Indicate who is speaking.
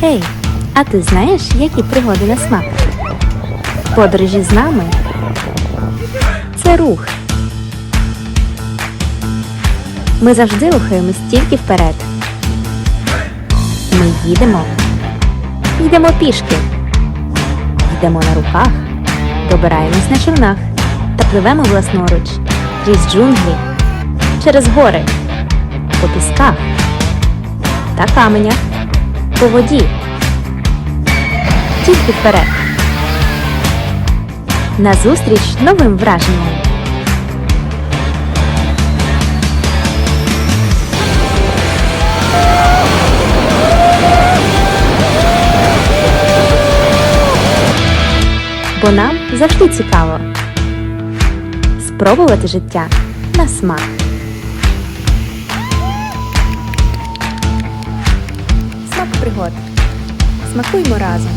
Speaker 1: Гей, а ти знаєш, які пригоди на смак? Подорожі з нами? Це рух. Ми завжди рухаємось тільки вперед. Ми їдемо, йдемо пішки, йдемо на руках, добираємось на човнах. Та пливемо власноруч. Крізь джунглі, через гори, по пісках. Та каменях, по воді. Тільки вперед. Назустріч новим враженням. Бо нам завжди цікаво спробувати життя на смак. Пригод. Смакуймо разом.